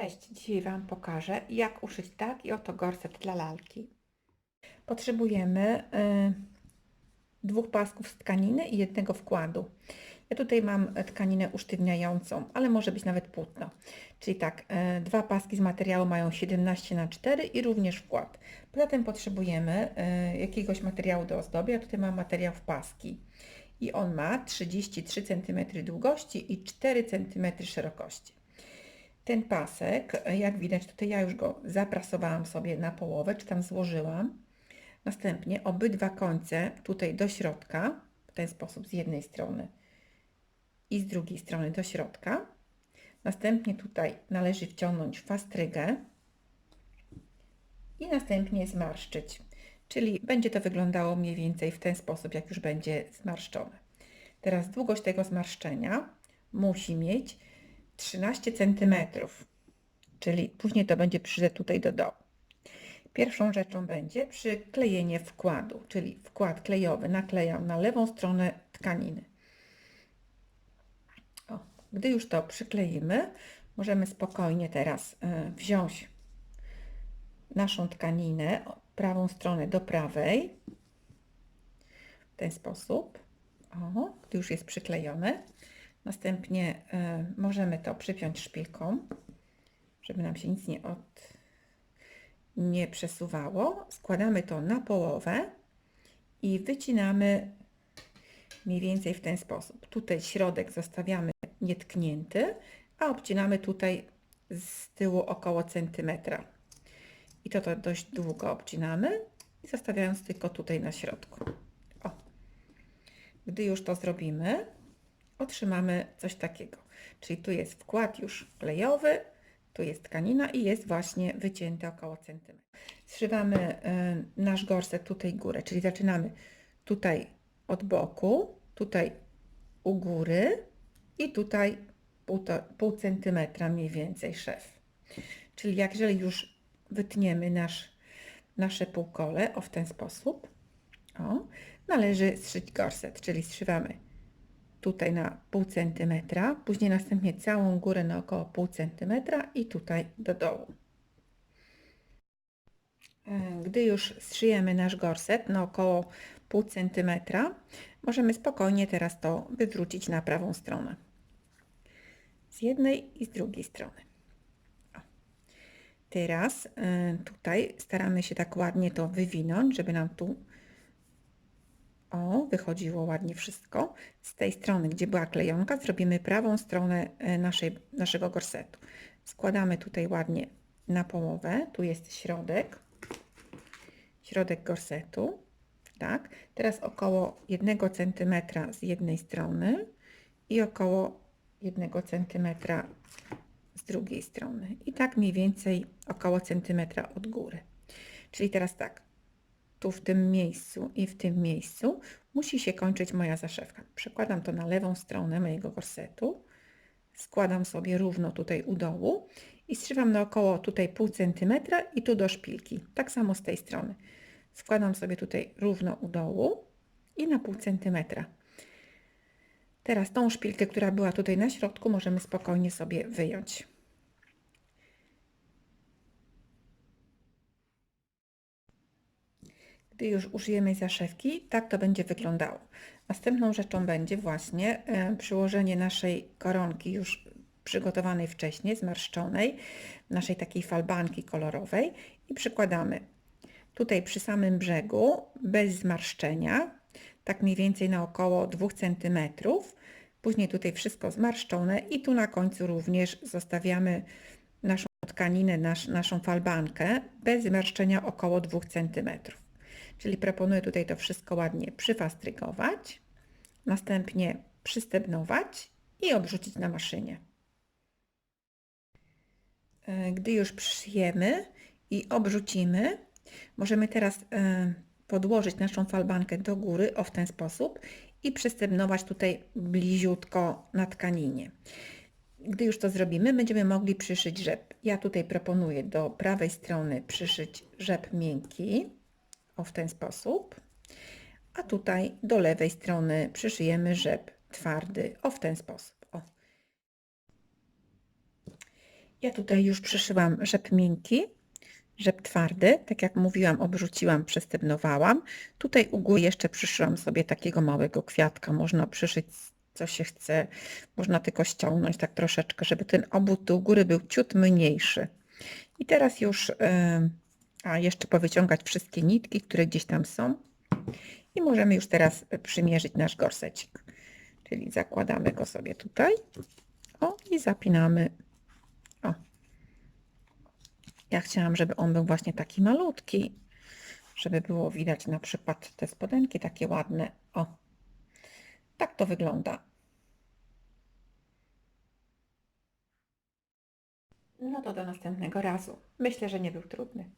Cześć, dzisiaj Wam pokażę jak uszyć taki oto gorset dla lalki. Potrzebujemy y, dwóch pasków z tkaniny i jednego wkładu. Ja tutaj mam tkaninę usztywniającą, ale może być nawet płótno. Czyli tak, y, dwa paski z materiału mają 17 na 4 i również wkład. Poza tym potrzebujemy y, jakiegoś materiału do ozdoby. Ja tutaj mam materiał w paski i on ma 33 cm długości i 4 cm szerokości. Ten pasek, jak widać tutaj ja już go zaprasowałam sobie na połowę, czy tam złożyłam. Następnie obydwa końce tutaj do środka, w ten sposób z jednej strony i z drugiej strony do środka. Następnie tutaj należy wciągnąć fastrygę i następnie zmarszczyć. Czyli będzie to wyglądało mniej więcej w ten sposób, jak już będzie zmarszczone. Teraz długość tego zmarszczenia musi mieć 13 cm, czyli później to będzie przyszedł tutaj do dołu. Pierwszą rzeczą będzie przyklejenie wkładu, czyli wkład klejowy naklejam na lewą stronę tkaniny. O, gdy już to przykleimy, możemy spokojnie teraz e, wziąć naszą tkaninę, prawą stronę do prawej, w ten sposób, o, gdy już jest przyklejone. Następnie y, możemy to przypiąć szpilką, żeby nam się nic nie, od, nie przesuwało. Składamy to na połowę i wycinamy mniej więcej w ten sposób. Tutaj środek zostawiamy nietknięty, a obcinamy tutaj z tyłu około centymetra. I to, to dość długo obcinamy i zostawiając tylko tutaj na środku. O. Gdy już to zrobimy, otrzymamy coś takiego. Czyli tu jest wkład już klejowy, tu jest tkanina i jest właśnie wycięte około centymetra. Zszywamy y, nasz gorset tutaj górę, czyli zaczynamy tutaj od boku, tutaj u góry i tutaj pół, pół centymetra mniej więcej szef. Czyli jak jeżeli już wytniemy nasz, nasze półkole o w ten sposób, o, należy zszyć gorset, czyli zszywamy tutaj na pół centymetra, później następnie całą górę na około pół centymetra i tutaj do dołu. E, gdy już zszyjemy nasz gorset na około pół centymetra, możemy spokojnie teraz to wywrócić na prawą stronę. Z jednej i z drugiej strony. Teraz e, tutaj staramy się tak ładnie to wywinąć, żeby nam tu o, wychodziło ładnie wszystko. Z tej strony, gdzie była klejonka, zrobimy prawą stronę e, naszej, naszego gorsetu. Składamy tutaj ładnie na połowę. Tu jest środek. Środek gorsetu. Tak. Teraz około 1 cm z jednej strony i około 1 cm z drugiej strony. I tak mniej więcej około centymetra od góry. Czyli teraz tak, tu w tym miejscu i w tym miejscu musi się kończyć moja zaszewka. Przekładam to na lewą stronę mojego korsetu, składam sobie równo tutaj u dołu i strzywam na około tutaj pół centymetra i tu do szpilki. Tak samo z tej strony. Składam sobie tutaj równo u dołu i na pół centymetra. Teraz tą szpilkę, która była tutaj na środku, możemy spokojnie sobie wyjąć. Gdy już użyjemy zaszewki, tak to będzie wyglądało. Następną rzeczą będzie właśnie e, przyłożenie naszej koronki już przygotowanej wcześniej, zmarszczonej, naszej takiej falbanki kolorowej i przykładamy tutaj przy samym brzegu, bez zmarszczenia, tak mniej więcej na około 2 cm. Później tutaj wszystko zmarszczone i tu na końcu również zostawiamy naszą tkaninę, nasz, naszą falbankę bez zmarszczenia około 2 cm. Czyli proponuję tutaj to wszystko ładnie przyfastrygować, następnie przystebnować i obrzucić na maszynie. E, gdy już przyjemy i obrzucimy, możemy teraz e, podłożyć naszą falbankę do góry o w ten sposób i przystebnować tutaj bliziutko na tkaninie. Gdy już to zrobimy, będziemy mogli przyszyć rzep. Ja tutaj proponuję do prawej strony przyszyć rzep miękki o w ten sposób. A tutaj do lewej strony przyszyjemy rzep twardy o w ten sposób. O. Ja tutaj już przyszyłam rzep miękki, rzep twardy, tak jak mówiłam, obrzuciłam, przestybnowałam. Tutaj u góry jeszcze przyszyłam sobie takiego małego kwiatka, można przyszyć co się chce, można tylko ściągnąć tak troszeczkę, żeby ten obwód do góry był ciut mniejszy. I teraz już, yy, a jeszcze powyciągać wszystkie nitki, które gdzieś tam są. I możemy już teraz przymierzyć nasz gorsecik. Czyli zakładamy go sobie tutaj. O, i zapinamy. O. Ja chciałam, żeby on był właśnie taki malutki, żeby było widać na przykład te spodenki takie ładne. O, tak to wygląda. No to do następnego razu. Myślę, że nie był trudny.